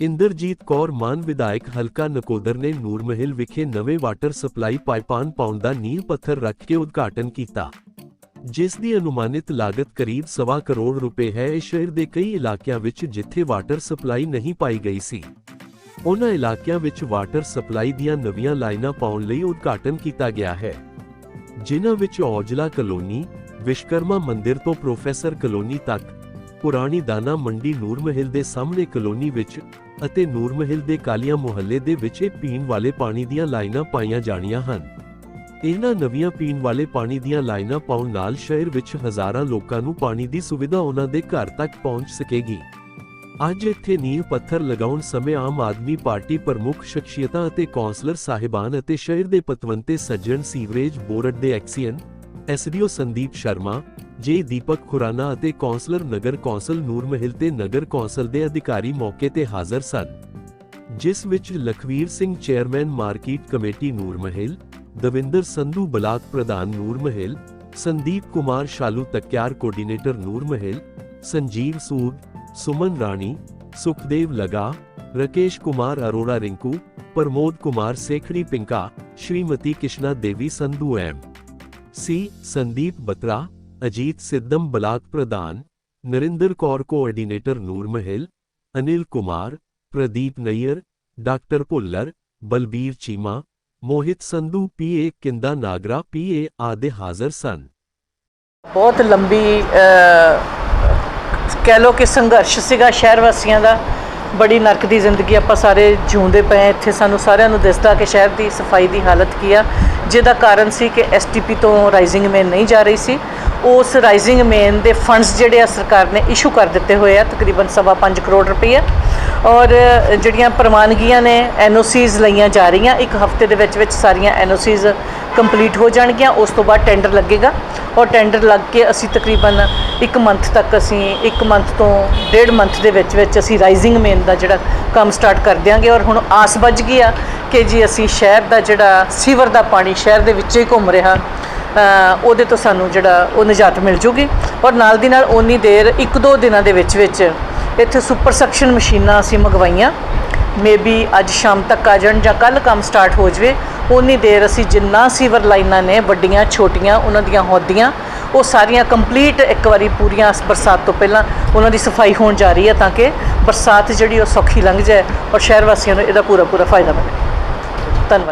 ਇੰਦਰਜੀਤ ਕੌਰ ਮਾਨ ਵਿਧਾਇਕ ਹਲਕਾ ਨਕੋਦਰ ਨੇ ਨੂਰਮਹਿਲ ਵਿਖੇ ਨਵੇਂ ਵਾਟਰ ਸਪਲਾਈ ਪਾਈਪਾਂ ਪਾਉਣ ਦਾ ਨੀਂਹ ਪੱਥਰ ਰੱਖ ਕੇ ਉਦਘਾਟਨ ਕੀਤਾ। ਜਿਸ ਦੀ ਅਨੁਮਾਨਿਤ ਲਾਗਤ ਕਰੀਬ ਸਵਾ ਕਰੋੜ ਰੁਪਏ ਹੈ, ਇਹ ਸ਼ਹਿਰ ਦੇ ਕਈ ਇਲਾਕਿਆਂ ਵਿੱਚ ਜਿੱਥੇ ਵਾਟਰ ਸਪਲਾਈ ਨਹੀਂ ਪਾਈ ਗਈ ਸੀ। ਉਹਨਾਂ ਇਲਾਕਿਆਂ ਵਿੱਚ ਵਾਟਰ ਸਪਲਾਈ ਦੀਆਂ ਨਵੀਆਂ ਲਾਈਨਾਂ ਪਾਉਣ ਲਈ ਉਦਘਾਟਨ ਕੀਤਾ ਗਿਆ ਹੈ। ਜਿਨ੍ਹਾਂ ਵਿੱਚ ਔਜਲਾ ਕਲੋਨੀ ਵਿਸ਼ਕਰਮਾ ਮੰਦਿਰ ਤੋਂ ਪ੍ਰੋਫੈਸਰ ਕਲੋਨੀ ਤੱਕ, ਪੁਰਾਣੀ ਦਾਣਾ ਮੰਡੀ ਨੂਰਮਹਿਲ ਦੇ ਸਾਹਮਣੇ ਕਲੋਨੀ ਵਿੱਚ ਅਤੇ ਨੂਰਮਹਿਲ ਦੇ ਕਾਲੀਆਂ ਮੁਹੱਲੇ ਦੇ ਵਿੱਚ ਪੀਣ ਵਾਲੇ ਪਾਣੀ ਦੀਆਂ ਲਾਈਨਾਂ ਪਾਈਆਂ ਜਾਣੀਆਂ ਹਨ। ਇਹਨਾਂ ਨਵੀਆਂ ਪੀਣ ਵਾਲੇ ਪਾਣੀ ਦੀਆਂ ਲਾਈਨਾਂ ਪਾਉਣ ਨਾਲ ਸ਼ਹਿਰ ਵਿੱਚ ਹਜ਼ਾਰਾਂ ਲੋਕਾਂ ਨੂੰ ਪਾਣੀ ਦੀ ਸੁਵਿਧਾ ਉਹਨਾਂ ਦੇ ਘਰ ਤੱਕ ਪਹੁੰਚ ਸਕੇਗੀ। ਅੱਜ ਇੱਥੇ ਨੀਂਹ ਪੱਥਰ ਲਗਾਉਣ ਸਮੇਂ ਆਮ ਆਦਮੀ ਪਾਰਟੀ ਪ੍ਰਮੁੱਖ ਸ਼ਖਸੀਅਤਾਂ ਅਤੇ ਕੌਂਸਲਰ ਸਾਹਿਬਾਨ ਅਤੇ ਸ਼ਹਿਰ ਦੇ ਪਤਵੰਤੇ ਸੱਜਣ ਸੀਵਰੇਜ ਬੋਰਡ ਦੇ XEN SDO Sandeep Sharma JE Deepak Khurana ਅਤੇ ਕੌਂਸਲਰ ਨਗਰ ਕੌਂਸਲ ਨੂਰ ਮਹਿਲ ਤੇ ਨਗਰ ਕੌਂਸਲ ਦੇ ਅਧਿਕਾਰੀ ਮੌਕੇ ਤੇ ਹਾਜ਼ਰ ਸਨ, ਜਿਸ ਵਿੱਚ Lakhvir Singh chairman market committee Nurmahal Davinder Sandhu block ਪ੍ਰਧਾਨ Nurmahal Sandeep Kumar Shalu Takiar coordinator Nurmahal Sanjeev Sood, Suman Rani, Sukhdev Laga, Rakesh Kumar Arora Rinku, Pramod Kumar Sekhri Pinka, Shrimati Kishna Devi Sandhu M, C Sandeep Batra Ajit Siddham block ਪ੍ਰਧਾਨ, Narinder Kaur coordinator Nurmahal, Anil Kumar, Pradeep Nayyar, doctor Bhullar, Balbir Cheema, Mohit Sandhu, PA Kinda Nagra, PA ਆਦਿ ਹਾਜ਼ਰ ਸਨ। ਬਹੁਤ ਲੰਬੀ ਕਹਿ ਲੋ ਕਿ ਸੰਘਰਸ਼ ਸੀਗਾ ਸ਼ਹਿਰ ਵਾਸੀਆਂ ਦਾ। ਬੜੀ ਨਰਕ ਦੀ ਜ਼ਿੰਦਗੀ ਆਪਾਂ ਸਾਰੇ ਜਿਉਂਦੇ ਪਏ ਇੱਥੇ ਸਾਨੂੰ ਸਾਰਿਆਂ ਨੂੰ ਦਿਸਦਾ ਕਿ ਸ਼ਹਿਰ ਦੀ ਸਫ਼ਾਈ ਦੀ ਹਾਲਤ ਕੀ ਆ। ਜਿਹਦਾ ਕਾਰਨ ਸੀ ਕਿ ਐਸਟੀਪੀ ਤੋਂ ਰਾਈਜ਼ਿੰਗ ਮੇਨ ਨਹੀਂ ਜਾ ਰਹੀ ਸੀ। ਉਸ ਰਾਈਜ਼ਿੰਗ ਮੇਨ ਦੇ ਫੰਡਸ ਜਿਹੜੇ ਆ ਸਰਕਾਰ ਨੇ ਇਸ਼ੂ ਕਰ ਦਿੱਤੇ ਹੋਏ ਆ, ਤਕਰੀਬਨ ਸਵਾ ਪੰਜ ਕਰੋੜ ਰੁਪਏ। ਔਰ, ਜਿਹੜੀਆਂ ਪ੍ਰਵਾਨਗੀਆਂ ਨੇ ਐਨਓਸੀਜ਼ ਲਈਆਂ ਜਾ ਰਹੀਆਂ, ਇੱਕ ਹਫ਼ਤੇ ਦੇ ਵਿੱਚ ਵਿੱਚ ਸਾਰੀਆਂ ਐਨਓਸੀਜ਼ ਕੰਪਲੀਟ ਹੋ ਜਾਣਗੀਆਂ, ਉਸ ਤੋਂ ਬਾਅਦ ਟੈਂਡਰ ਲੱਗੇਗਾ। ਔਰ ਟੈਂਡਰ ਲੱਗ ਕੇ ਅਸੀਂ ਤਕਰੀਬਨ 1 ਮੰਥ ਤੱਕ ਅਸੀਂ 1 ਮੰਥ ਤੋਂ ਡੇਢ ਮੰਥ ਦੇ ਵਿੱਚ ਵਿੱਚ ਅਸੀਂ ਰਾਈਜ਼ਿੰਗ ਮੇਨ ਦਾ ਜਿਹੜਾ ਕੰਮ ਸਟਾਰਟ ਕਰ ਦਿਆਂਗੇ। ਔਰ ਹੁਣ ਆਸ ਵੱਜ ਗਈ ਆ ਕਿ ਜੀ ਅਸੀਂ ਸ਼ਹਿਰ ਦਾ ਜਿਹੜਾ ਸੀਵਰ ਦਾ ਪਾਣੀ ਸ਼ਹਿਰ ਦੇ ਵਿੱਚ ਹੀ ਘੁੰਮ ਰਿਹਾ ਉਹਦੇ ਤੋਂ ਸਾਨੂੰ ਜਿਹੜਾ ਉਹ ਨਿਜਾਤ ਮਿਲ ਜੂਗੀ। ਔਰ ਨਾਲ ਦੀ ਨਾਲ ਓਨੀ ਦੇਰ 1-2 ਦਿਨਾਂ ਦੇ ਵਿੱਚ ਵਿੱਚ ਇੱਥੇ ਸੁਪਰ ਸਕਸ਼ਨ ਮਸ਼ੀਨਾਂ ਅਸੀਂ ਮੰਗਵਾਈਆਂ। ਮੇਬੀ ਅੱਜ ਸ਼ਾਮ ਤੱਕ ਆ ਜਾਣ ਜਾਂ ਕੱਲ ਕੰਮ ਸਟਾਰਟ ਹੋ ਜਵੇ। ਉਨੀ ਦੇਰ ਅਸੀਂ ਜਿੰਨਾ ਸੀਵਰ ਲਾਈਨਾਂ ਨੇ, ਵੱਡੀਆਂ, ਛੋਟੀਆਂ, ਉਹਨਾਂ ਦੀਆਂ ਹੌਦੀਆਂ, ਉਹ ਸਾਰੀਆਂ ਕੰਪਲੀਟ ਇੱਕ ਵਾਰੀ ਪੂਰੀਆਂ ਬਰਸਾਤ ਤੋਂ ਪਹਿਲਾਂ ਉਹਨਾਂ ਦੀ ਸਫ਼ਾਈ ਹੋਣ ਜਾ ਰਹੀ ਹੈ ਤਾਂ ਕਿ ਬਰਸਾਤ ਜਿਹੜੀ ਉਹ ਸੌਖੀ ਲੰਘ ਜਾਏ ਔਰ ਸ਼ਹਿਰ ਵਾਸੀਆਂ ਨੂੰ ਇਹਦਾ ਪੂਰਾ ਪੂਰਾ ਫਾਇਦਾ ਮਿਲੇ। ਧੰਨਵਾਦ।